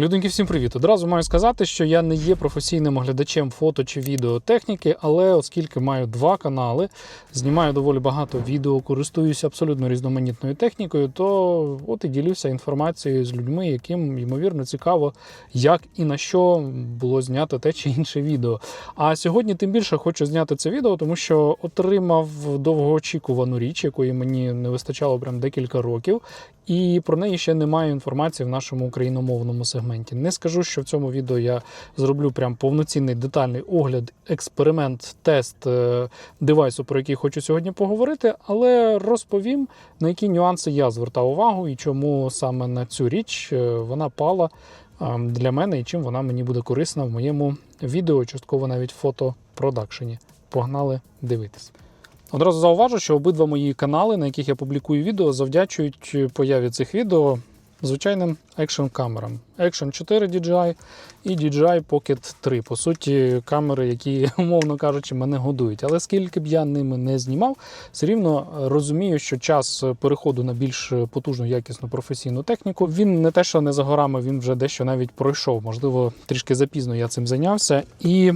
Люденьки, всім привіт! Одразу маю сказати, що я не є професійним оглядачем фото чи відеотехніки, але оскільки маю два канали, знімаю доволі багато відео, користуюся абсолютно різноманітною технікою, то от і ділюся інформацією з людьми, яким ймовірно цікаво, як і на що було знято те чи інше відео. А сьогодні тим більше хочу зняти це відео, тому що отримав довгоочікувану річ, якої мені не вистачало прям декілька років. І про неї ще немає інформації в нашому україномовному сегменті. Не скажу, що в цьому відео я зроблю прям повноцінний детальний огляд, експеримент, тест е, девайсу, про який хочу сьогодні поговорити, але розповім, на які нюанси я звертав увагу і чому саме на цю річ е, вона пала е, для мене і чим вона мені буде корисна в моєму відео, частково навіть фотопродакшені. Погнали дивитись. Одразу зауважу, що обидва мої канали, на яких я публікую відео, завдячують появі цих відео звичайним екшн камерам. Action 4 DJI і DJI Pocket 3. По суті, камери, які, умовно кажучи, мене годують. Але скільки б я ними не знімав, все рівно розумію, що час переходу на більш потужну, якісну професійну техніку він не те, що не за горами, він вже дещо навіть пройшов. Можливо, трішки запізно я цим зайнявся. І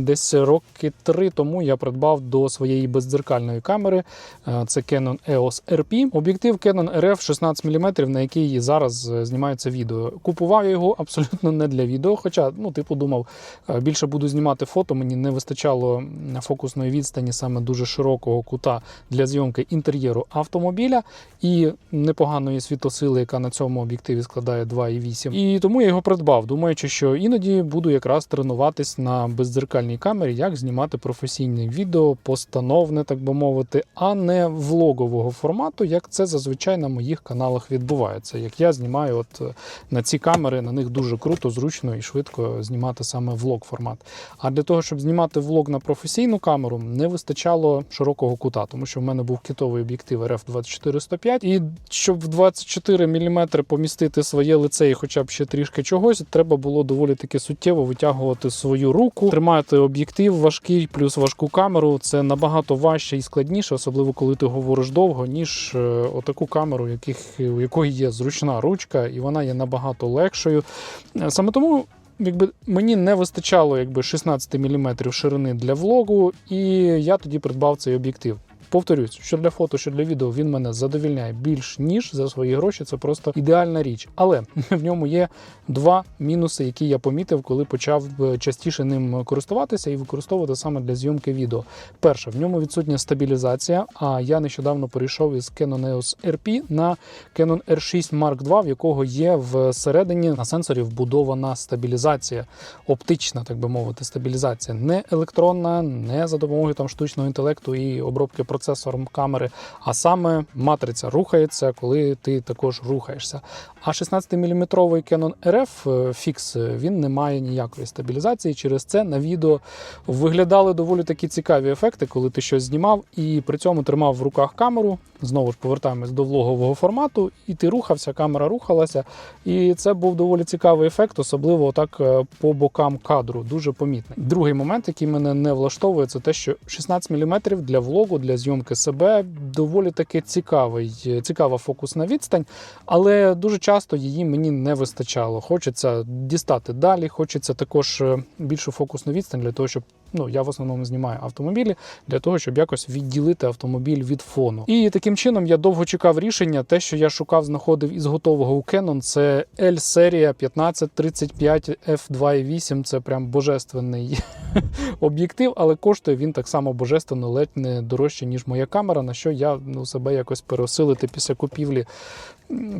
десь роки три тому я придбав до своєї бездзеркальної камери. е, Це Canon EOS RP. Об'єктив Canon RF 16 мм, на який зараз е, знімається відео. Купував я його абсолютно не для відео. Хоча, ну, типу, думав, е, більше буду знімати фото. Мені не вистачало фокусної відстані саме дуже широкого кута для зйомки інтер'єру автомобіля і непоганої світосили, яка на цьому об'єктиві складає 2,8. І тому я його придбав, думаючи, що іноді буду якраз тренуватись на бездзеркальній камері, як знімати професійне відео, постановне, так би мовити, а не влогового формату, як це зазвичай на моїх каналах відбувається. Як я знімаю, от е, на ці камери, на них дуже круто, зручно і швидко знімати саме влог формат. А для того, щоб знімати влог на професійну камеру, не вистачало широкого кута, тому що в мене був китовий об'єктив RF 24-105, і щоб в 24 мм помістити своє лице і хоча б ще трішки чогось, треба було доволі таки суттєво витягувати свою руку, тримати об'єктив важкий, плюс важку камеру. Це набагато важче і складніше, особливо коли ти говориш довго, ніж е, отаку камеру, яких, у якої є зручна ручка, і вона є набагато легшою. Е, Саме тому. Якби мені не вистачало якби 16 мм ширини для влогу, і я тоді придбав цей об'єктив. Повторюсь, що для фото, що для відео він мене задовільняє більш ніж за свої гроші. Це просто ідеальна річ. Але в ньому є два мінуси, які я помітив, коли почав е, частіше ним користуватися і використовувати саме для зйомки відео. Перше, в ньому відсутня стабілізація. А я нещодавно перейшов із Canon EOS RP на Canon R6 Mark II, в якого є всередині на сенсорі вбудована стабілізація, оптична, так би мовити, стабілізація, не електронна, не за допомогою там штучного інтелекту і обробки процесором камери, а саме матриця рухається, коли ти також рухаєшся. А 16-мм Canon RF е, Fix, е, він не має ніякої стабілізації. Через це на відео виглядали доволі такі цікаві ефекти, коли ти щось знімав і при цьому тримав в руках камеру. Знову ж повертаємось до влогового формату, і ти рухався, камера рухалася. І це був доволі цікавий ефект, особливо так е, по бокам кадру, дуже помітний. Другий момент, який мене не влаштовує, це те, що 16 мм для влогу, для зйомки себе доволі таки цікавий, цікава фокусна відстань, але дуже часто її мені не вистачало. Хочеться дістати далі, хочеться також е, більшу фокусну відстань для того, щоб ну я в основному знімаю автомобілі для того, щоб якось відділити автомобіль від фону. І таким чином я довго чекав рішення. Те, що я шукав, знаходив із готового у Canon, це L-серія 1535 f2.8. Це прям божественний об'єктив, але коштує він так само божественно, ледь не дорожче, ніж моя камера, на що я ну, себе якось переосилити після купівлі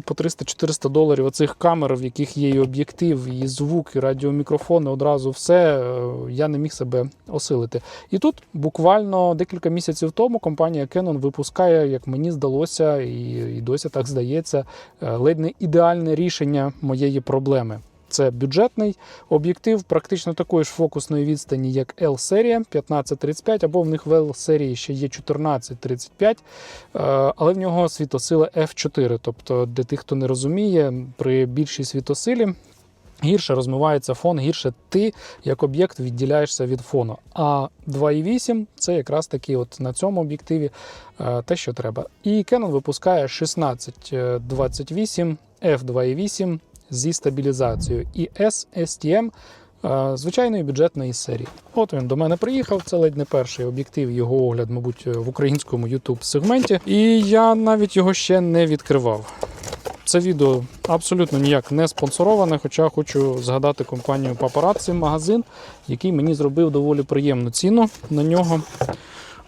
по 300-400 доларів оцих камер, в яких є і об'єктив, і звук, і радіомікрофони, одразу все, е, я не міг себе осилити. І тут буквально декілька місяців тому компанія Canon випускає, як мені здалося, і, і досі так здається, е, ледь не ідеальне рішення моєї проблеми. Це бюджетний об'єктив практично такої ж фокусної відстані, як L-серія 1535, або в них в L-серії ще є 1435, е, але в нього світосила F4. Тобто, для тих, хто не розуміє, при більшій світосилі гірше розмивається фон, гірше ти як об'єкт відділяєшся від фону. А 2.8 це якраз таки от на цьому об'єктиві е, те, що треба. І Canon випускає 1628 f2.8 зі стабілізацією і S STM е, звичайної бюджетної серії. От він до мене приїхав. Це ледь не перший об'єктив, його огляд, мабуть, в українському youtube сегменті. І я навіть його ще не відкривав. Це відео абсолютно ніяк не спонсороване, хоча хочу згадати компанію Paparazzi магазин, який мені зробив доволі приємну ціну на нього.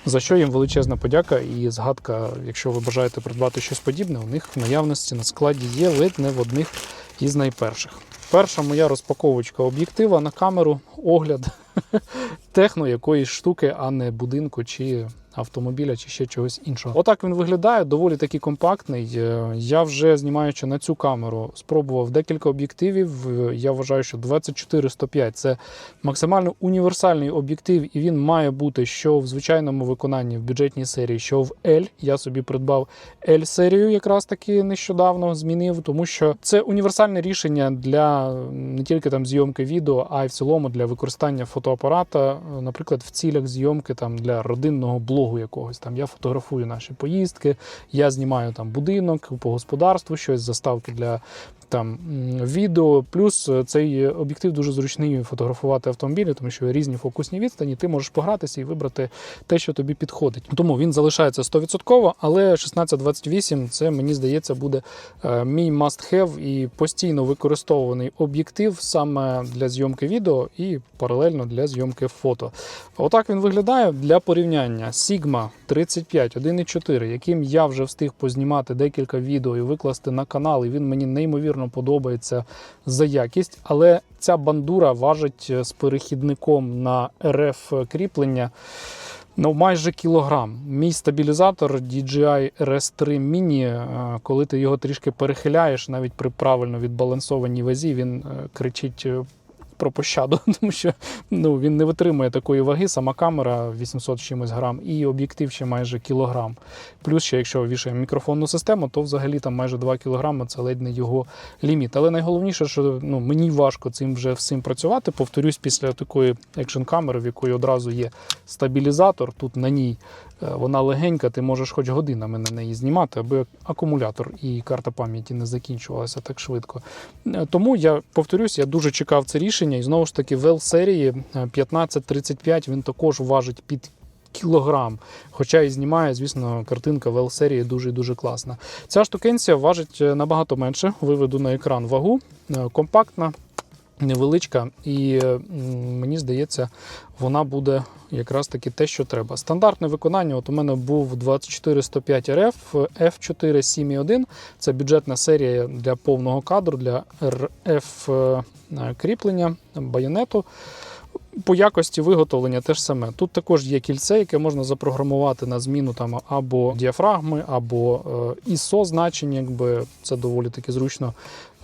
За що їм величезна подяка і згадка, якщо ви бажаєте придбати щось подібне, у них в наявності на складі є ледь не в одних із найперших. Перша моя розпаковочка об'єктива на камеру, огляд техно якоїсь штуки, а не будинку чи автомобіля, чи ще чогось іншого. Отак він виглядає, доволі таки компактний. Е, Я вже знімаючи на цю камеру, спробував декілька об'єктивів. Я вважаю, що 24-105 це максимально універсальний об'єктив, і він має бути що в звичайному виконанні в бюджетній серії, що в L. Я собі придбав L-серію, якраз таки нещодавно змінив, тому що це універсальне рішення для не тільки там зйомки відео, а й в цілому для використання фотоапарата, е, наприклад, в цілях зйомки там для родинного блогу якогось. Там я фотографую наші поїздки, я знімаю там будинок по господарству, щось заставки для там відео. Плюс е, цей об'єктив дуже зручний фотографувати автомобілі, тому що різні фокусні відстані, ти можеш погратися і вибрати те, що тобі підходить. Тому він залишається 100%, але 1628 це мені здається буде е, мій must-have і постійно використовуваний об'єктив саме для зйомки відео і паралельно для зйомки фото. Отак він виглядає для порівняння. Sigma 35 1.4, яким я вже встиг познімати декілька відео і викласти на канал, і він мені неймовірно подобається за якість. Але ця бандура важить е, з перехідником на РФ кріплення. Ну, майже кілограм. Мій стабілізатор DJI RS3 Mini, е, коли ти його трішки перехиляєш, навіть при правильно відбалансованій вазі, він е, кричить про пощаду, тому що ну, він не витримує такої ваги. Сама камера 800 з чимось грам, і об'єктив ще майже кілограм. Плюс, ще якщо вішаємо мікрофонну систему, то взагалі там майже 2 кілограми це ледь не його ліміт. Але найголовніше, що ну, мені важко цим вже всім працювати. Повторюсь, після такої екшн камери, в якої одразу є стабілізатор, тут на ній вона легенька, ти можеш хоч годинами на неї знімати, аби акумулятор і карта пам'яті не закінчувалася так швидко. Е, Тому я повторюсь, я дуже чекав це рішення, і знову ж таки, в L-серії е, 1535 він також важить під. Кілограм, хоча і знімає, звісно, картинка в L-серії дуже дуже класна. Ця штукенція важить е, набагато менше. Виведу на екран вагу, Е, компактна, невеличка, і е, мені здається, вона буде якраз таки те, що треба. Стандартне виконання. От у мене був 24-105 RF, F4 7.1. Це бюджетна серія для повного кадру, для RF е, кріплення байонету. По якості виготовлення те ж саме. Тут також є кільце, яке можна запрограмувати на зміну там або діафрагми, або е, ISO значення, якби це доволі таки зручно.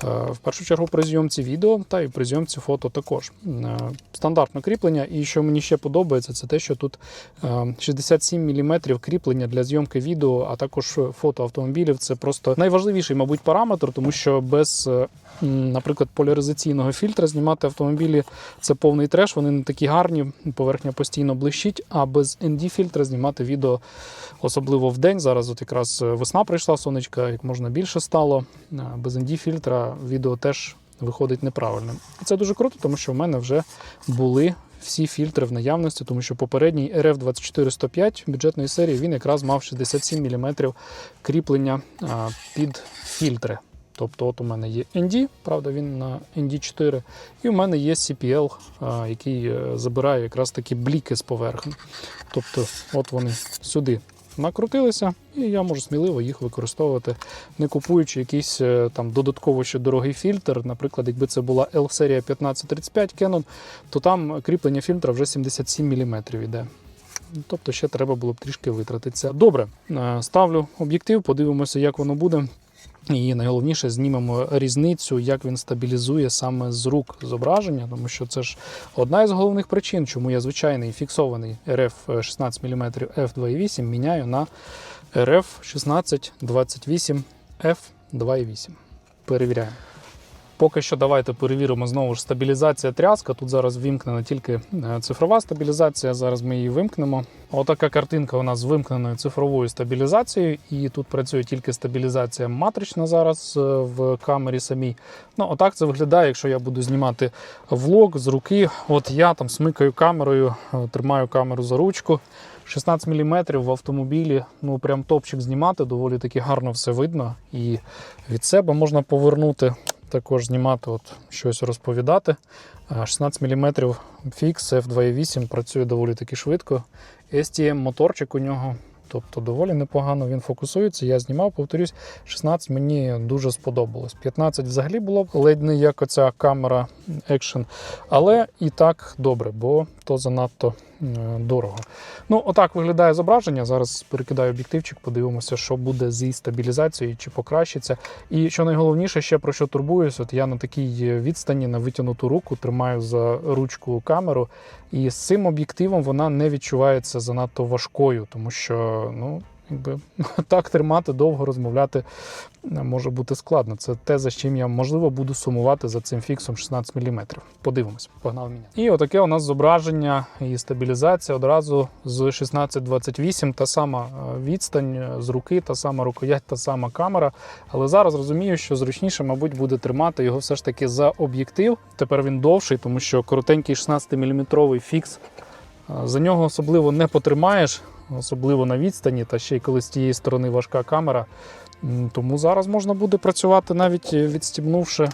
Е, В першу чергу при зйомці відео та і при зйомці фото також. Е, Стандартне кріплення. І що мені ще подобається, це те, що тут е, 67 мм кріплення для зйомки відео, а також фото автомобілів. Це просто найважливіший, мабуть, параметр, тому що без, е, наприклад, поляризаційного фільтра знімати автомобілі це повний треш. Вони не такі гарні, поверхня постійно блищить. А без ND-фільтра знімати відео, особливо в день. Зараз от якраз весна прийшла, сонечка, як можна більше стало. Е, Без ND-фільтра відео теж виходить неправильним. І це дуже круто, тому що в мене вже були. Всі фільтри в наявності, тому що попередній RF 2405 бюджетної серії він якраз мав 67 мм кріплення під фільтри. Тобто, от у мене є ND, правда, він на ND4, і у мене є CPL, який е, забирає якраз такі бліки з поверхні. Тобто, от вони сюди накрутилися, і я можу сміливо їх використовувати, не купуючи якийсь е, там додатково ще дорогий фільтр. Наприклад, якби це була L-серія 1535 Canon, то там кріплення фільтра вже 77 мм йде. Тобто ще треба було б трішки витратитися. Добре, е, ставлю об'єктив, подивимося, як воно буде. І найголовніше знімемо різницю, як він стабілізує саме з рук зображення, тому що це ж одна із головних причин, чому я звичайний фіксований РФ 16 мм f2.8 міняю на RF 16 28 f2.8. Перевіряємо. Поки що давайте перевіримо знову ж стабілізація тряска. Тут зараз вимкнена тільки е, цифрова стабілізація. Зараз ми її вимкнемо. Отака картинка у нас з вимкненою цифровою стабілізацією, і тут працює тільки стабілізація матрична зараз е, в камері самій. Ну, отак це виглядає, якщо я буду знімати влог з руки. От я там смикаю камерою, е, тримаю камеру за ручку. 16 мм в автомобілі, ну прям топчик знімати, доволі таки гарно все видно. І від себе можна повернути, також знімати, от щось розповідати. 16 мм фікс F2.8 працює доволі таки швидко. STM моторчик у нього. Тобто доволі непогано він фокусується. Я знімав, повторюсь, 16 мені дуже сподобалось. 15 взагалі було б ледь не як оця камера Action, але і так добре, бо то занадто дорого. Ну, отак виглядає зображення. Зараз перекидаю об'єктивчик, подивимося, що буде зі стабілізацією, чи покращиться. І що найголовніше, ще про що турбуюсь, от я на такій відстані на витягнуту руку тримаю за ручку камеру, і з цим об'єктивом вона не відчувається занадто важкою, тому що ну. Якби так тримати, довго розмовляти е, може бути складно. Це те, за чим я можливо буду сумувати за цим фіксом 16 мм. Подивимось, погнали міняти. І отаке у нас зображення і стабілізація одразу з 1628, та сама е, відстань е, з руки, та сама рукоять, та сама камера. Але зараз розумію, що зручніше, мабуть, буде тримати його все ж таки за об'єктив. Тепер він довший, тому що коротенький 16-мм фікс. е, За нього особливо не потримаєш, особливо на відстані, та ще й коли з тієї сторони важка камера. Тому зараз можна буде працювати навіть е, відстібнувши е,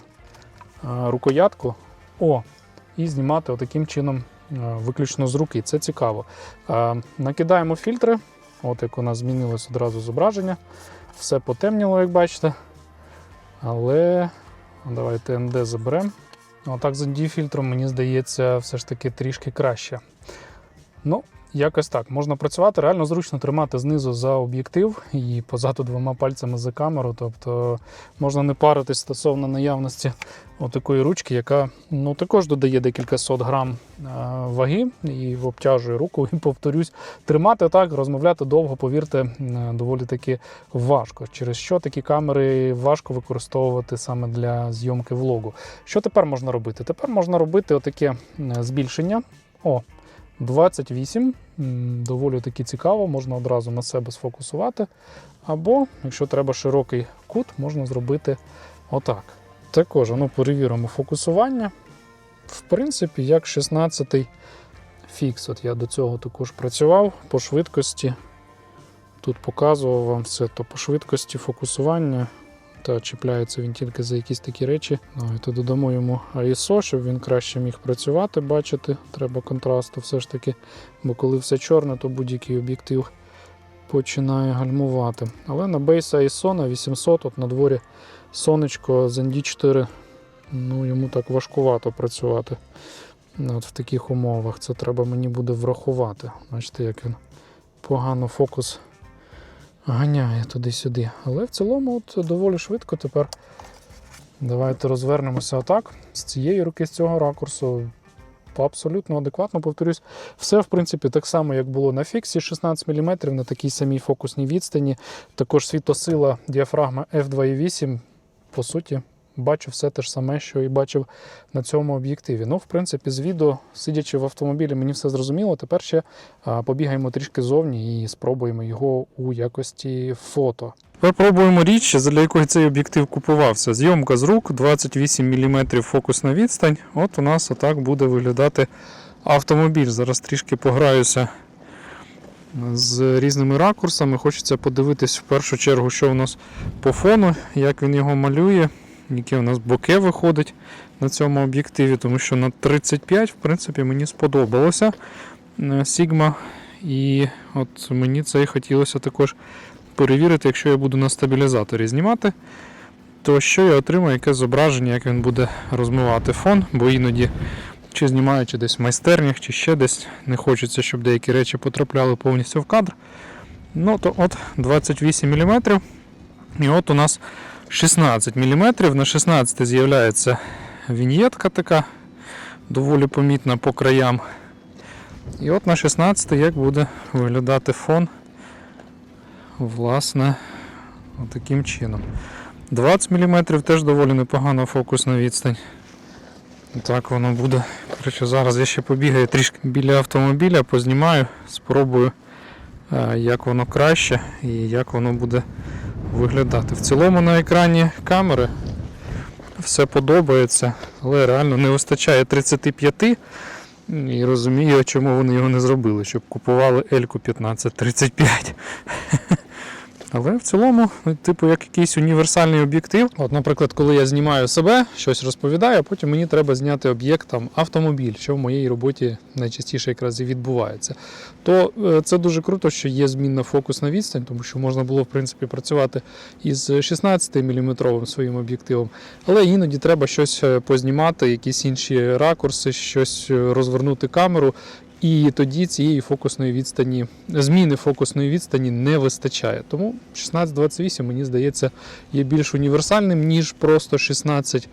рукоятку. О, і знімати отаким чином е, виключно з руки. Це цікаво. Накидаємо фільтри. От як у нас змінилось одразу зображення. Все потемніло, як бачите. Але давайте ND заберемо. Отак з ND фільтром, мені здається, все ж таки трішки краще. Ну, якось так. Можна працювати, реально зручно тримати знизу за об'єктив і позаду двома пальцями за камеру. Тобто можна не паритись стосовно наявності отакої ручки, яка ну, також додає декілька сот грам е, ваги і обтяжує руку. І повторюсь, тримати так, розмовляти довго, повірте, доволі таки важко. Через що такі камери важко використовувати саме для зйомки влогу. Що тепер можна робити? Тепер можна робити отаке збільшення. О, 28. Доволі таки цікаво, можна одразу на себе сфокусувати. Або, якщо треба широкий кут, можна зробити отак. Також ну, перевіримо фокусування. В принципі, як 16-й фікс. От я до цього також працював по швидкості. Тут показував вам все, то по швидкості фокусування. Та чіпляється він тільки за якісь такі речі. Давайте додамо йому ISO, щоб він краще міг працювати, бачити. Треба контрасту все ж таки. Бо коли все чорне, то будь-який об'єктив починає гальмувати. Але на Base ISO на 800, от на дворі сонечко з ND4, ну йому так важкувато працювати. От в таких умовах. Це треба мені буде врахувати. Бачите, як він погано фокус ганяє туди-сюди. Але в цілому от доволі швидко тепер. Давайте розвернемося отак. З цієї руки, з цього ракурсу. Абсолютно адекватно, повторюсь, все в принципі так само, як було на фіксі 16 мм на такій самій фокусній відстані. Також світосила діафрагма F2.8. По суті, бачу все те ж саме, що і бачив на цьому об'єктиві. Ну, в принципі, з відео, сидячи в автомобілі, мені все зрозуміло. Тепер ще побігаємо трішки зовні і спробуємо його у якості фото. Тепер пробуємо річ, для якої цей об'єктив купувався. Зйомка з рук 28 мм фокусна відстань. От у нас отак буде виглядати автомобіль. Зараз трішки пограюся з різними ракурсами. Хочеться подивитись в першу чергу, що у нас по фону, як він його малює, яке у нас боке виходить на цьому об'єктиві, тому що на 35, в принципі, мені сподобалося е, Sigma. І от мені це і хотілося також перевірити, якщо я буду на стабілізаторі знімати, то що я отримаю, яке зображення, як він буде розмивати фон, бо іноді, чи знімаючи десь в майстернях, чи ще десь, не хочеться, щоб деякі речі потрапляли повністю в кадр. Ну, то от 28 мм. І от у нас 16 мм. На 16 з'являється віньєтка така, доволі помітна по краям. І от на 16 як буде виглядати фон власне, таким чином. 20 мм теж доволі непогана фокусна відстань. Так воно буде. Коротше, зараз я ще побігаю трішки біля автомобіля, познімаю, спробую, е, як воно краще і як воно буде виглядати. В цілому на екрані камери все подобається, але реально не вистачає 35 і розумію, чому вони його не зробили, щоб купували Ельку 1535. Але в цілому, ну, типу, як якийсь універсальний об'єктив. От, наприклад, коли я знімаю себе, щось розповідаю, а потім мені треба зняти об'єкт там автомобіль, що в моїй роботі найчастіше якраз і відбувається. То е, це дуже круто, що є змінна фокусна відстань, тому що можна було в принципі працювати із 16-мм своїм об'єктивом, але іноді треба щось е, познімати, якісь інші ракурси, щось е, розвернути камеру. І тоді цієї фокусної відстані, зміни фокусної відстані не вистачає. Тому 16-28, мені здається, є більш універсальним, ніж просто 16.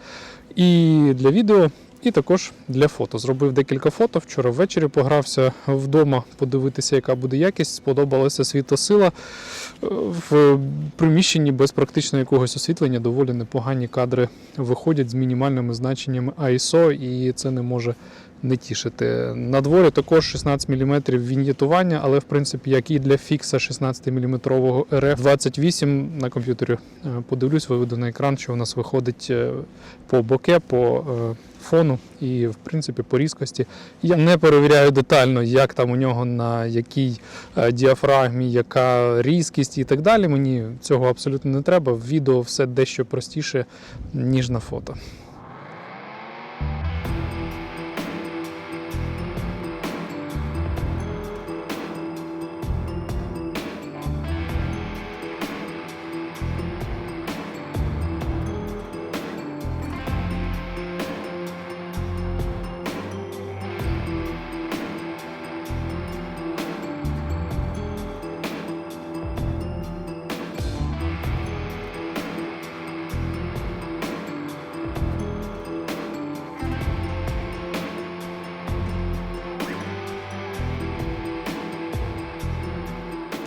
І для відео, і також для фото. Зробив декілька фото. Вчора ввечері погрався вдома, подивитися, яка буде якість. Сподобалася світосила. Е, В приміщенні без практично якогось освітлення доволі непогані кадри виходять з мінімальними значеннями ISO, і це не може не тішити. На дворі також 16 мм віньєтування, але в принципі, як і для фікса 16 мм RF 28 на комп'ютері е, подивлюсь, виведу на екран, що у нас виходить е, по боке, по е, фону і в принципі по різкості. Я не перевіряю детально, як там у нього на якій діафрагмі, яка різкість і так далі. Мені цього абсолютно не треба. В відео все дещо простіше, ніж на фото.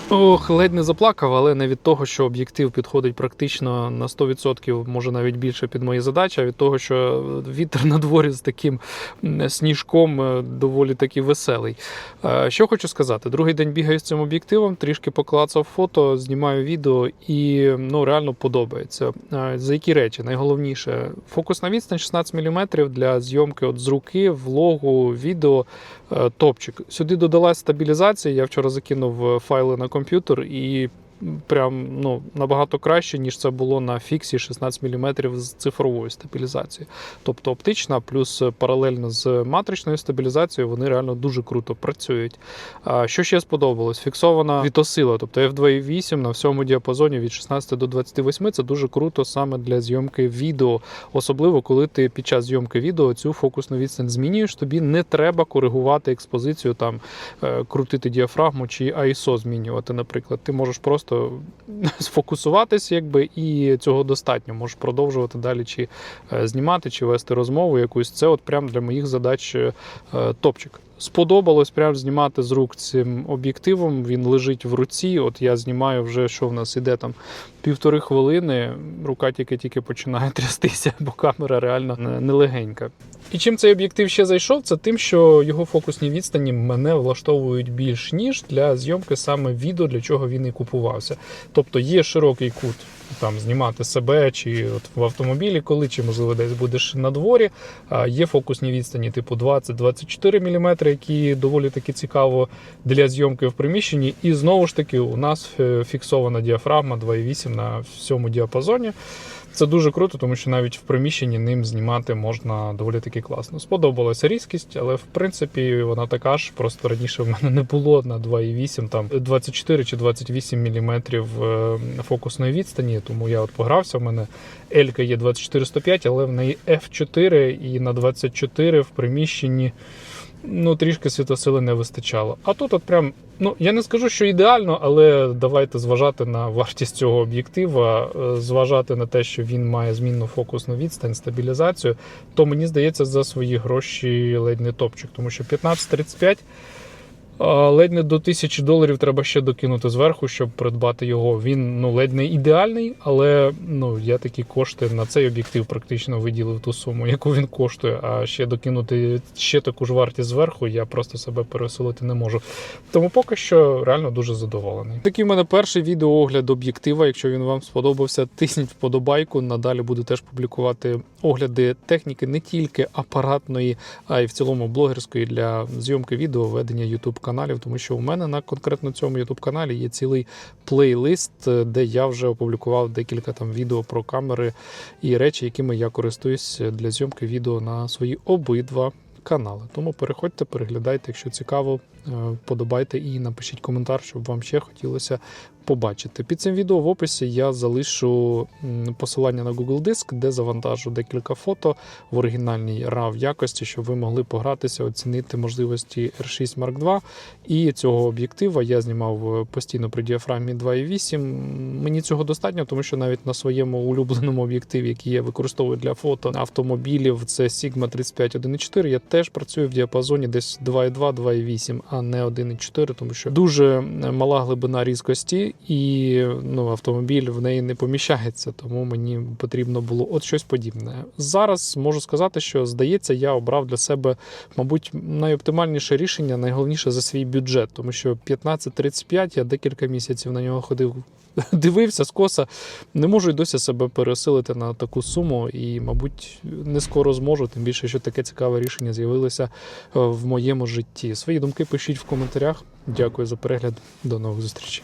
Ох, ледь не заплакав, але не від того, що об'єктив підходить практично на 100%, може навіть більше під мої задачі, а від того, що вітер на дворі з таким сніжком е, доволі таки веселий. Е, Що хочу сказати, другий день бігаю з цим об'єктивом, трішки поклацав фото, знімаю відео і ну, реально подобається. Е, За які речі? Найголовніше, фокусна відстань 16 мм для зйомки от з руки, влогу, відео. Топчик. Сюди додалась стабілізація. Я вчора закинув файли на комп'ютер і прям ну, набагато краще, ніж це було на фіксі 16 мм з цифровою стабілізацією. Тобто оптична, плюс паралельно з матричною стабілізацією, вони реально дуже круто працюють. Що ще сподобалось? Фіксована вітосила, тобто F2.8 на всьому діапазоні від 16 до 28 це дуже круто саме для зйомки відео, особливо коли ти під час зйомки відео цю фокусну відстань змінюєш, тобі не треба коригувати експозицію, там е, крутити діафрагму чи ISO змінювати. Наприклад, ти можеш просто сфокусуватись, якби і цього достатньо. Можеш продовжувати далі чи е, знімати, чи вести розмову якусь. Це от прям для моїх задач е, топчик. Сподобалось прям знімати з рук цим об'єктивом. Він лежить в руці. От я знімаю вже, що в нас іде там півтори хвилини. Рука тільки-тільки починає трястися, бо камера реально нелегенька. І чим цей об'єктив ще зайшов, це тим, що його фокусні відстані мене влаштовують більш ніж для зйомки саме відео, для чого він і купувався. Тобто є широкий кут там знімати себе чи от в автомобілі, коли чи можливо десь будеш на дворі. Є фокусні відстані типу 20-24 мм, які доволі таки цікаво для зйомки в приміщенні. І знову ж таки, у нас е, фіксована діафрагма 2,8 на всьому діапазоні. Це дуже круто, тому що навіть в приміщенні ним знімати можна доволі таки класно. Сподобалася різкість, але в принципі вона така ж. Просто раніше в мене не було на 2,8, там 24 чи 28 мм фокусної відстані. Тому я от погрався. У мене Елька є 24-105, але в неї F4 і на 24 в приміщенні. Ну, трішки світосили не вистачало. А тут, от прям, ну я не скажу, що ідеально, але давайте зважати на вартість цього об'єктива, е, зважати на те, що він має змінну фокусну відстань, стабілізацію, то мені здається, за свої гроші ледь не топчик, тому що 15-35 А, Ледь не до тисячі доларів треба ще докинути зверху, щоб придбати його. Він ну ледь не ідеальний, але ну я такі кошти на цей об'єктив практично виділив ту суму, яку він коштує. А ще докинути ще таку ж вартість зверху, я просто себе пересилити не можу. Тому поки що реально дуже задоволений. Такий в мене перший відеоогляд об'єктива. Якщо він вам сподобався, тисніть вподобайку. Надалі буду теж публікувати огляди техніки не тільки апаратної, а й в цілому блогерської для зйомки відео, ведення YouTube каналів, тому що у мене на конкретно цьому YouTube каналі є цілий плейлист, е, де я вже опублікував декілька там відео про камери і речі, якими я користуюсь для зйомки відео на свої обидва канали. Тому переходьте, переглядайте, якщо цікаво, е, подобайте і напишіть коментар, щоб вам ще хотілося побачити. Під цим відео в описі я залишу посилання на Google Диск, де завантажу декілька фото в оригінальній RAW якості, щоб ви могли погратися, оцінити можливості R6 Mark II. І цього об'єктива я знімав е, постійно при діафрагмі 2.8. Мені цього достатньо, тому що навіть на своєму улюбленому об'єктиві, який я використовую для фото автомобілів, це Sigma 35 1.4, я теж працюю в діапазоні десь 2.2-2.8, а не 1.4, тому що дуже мала глибина різкості, і ну, автомобіль в неї не поміщається, тому мені потрібно було от щось подібне. Зараз можу сказати, що здається, я обрав для себе, мабуть, найоптимальніше рішення, найголовніше за свій бюджет, тому що 15-35 я декілька місяців на нього ходив. Дивився скоса, не можу й досі себе пересилити на таку суму, і, мабуть, не скоро зможу. Тим більше, що таке цікаве рішення з'явилося е, в моєму житті. Свої думки пишіть в коментарях. Дякую за перегляд. До нових зустрічей.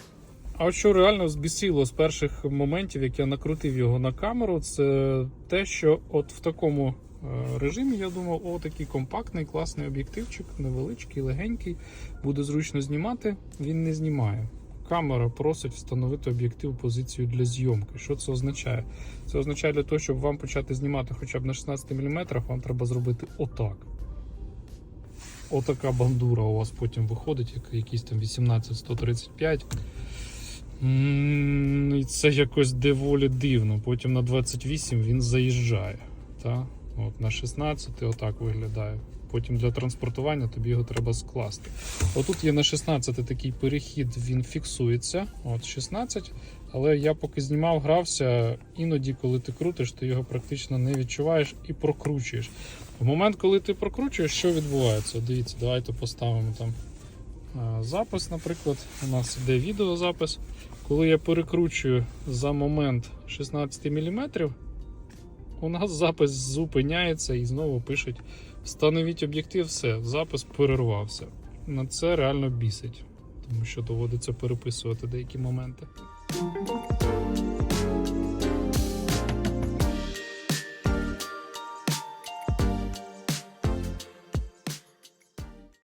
А що реально збісило з перших моментів, як я накрутив його на камеру, це те, що от в такому е, режимі я думав, о, такий компактний, класний об'єктивчик, невеличкий, легенький, буде зручно знімати. Він не знімає. Камера просить встановити об'єктив позицію для зйомки. Що це означає? Це означає для того, щоб вам почати знімати хоча б на 16 мм, вам треба зробити отак. Отака бандура у вас потім виходить, як якийсь там 18-135. І це якось доволі дивно. Потім на 28 він заїжджає. Та? От, на 16 отак виглядає. Потім для транспортування тобі його треба скласти. Отут є на 16 такий перехід, він фіксується. От 16. Але я поки знімав, грався, іноді, коли ти крутиш, ти його практично не відчуваєш і прокручуєш. В момент, коли ти прокручуєш, що відбувається? Дивіться, давайте поставимо там запис, наприклад. У нас йде відеозапис. Коли я перекручую за момент 16 мм, у нас запис зупиняється і знову пишуть: встановіть об'єктив, все, запис перервався. На це реально бісить, тому що доводиться переписувати деякі моменти.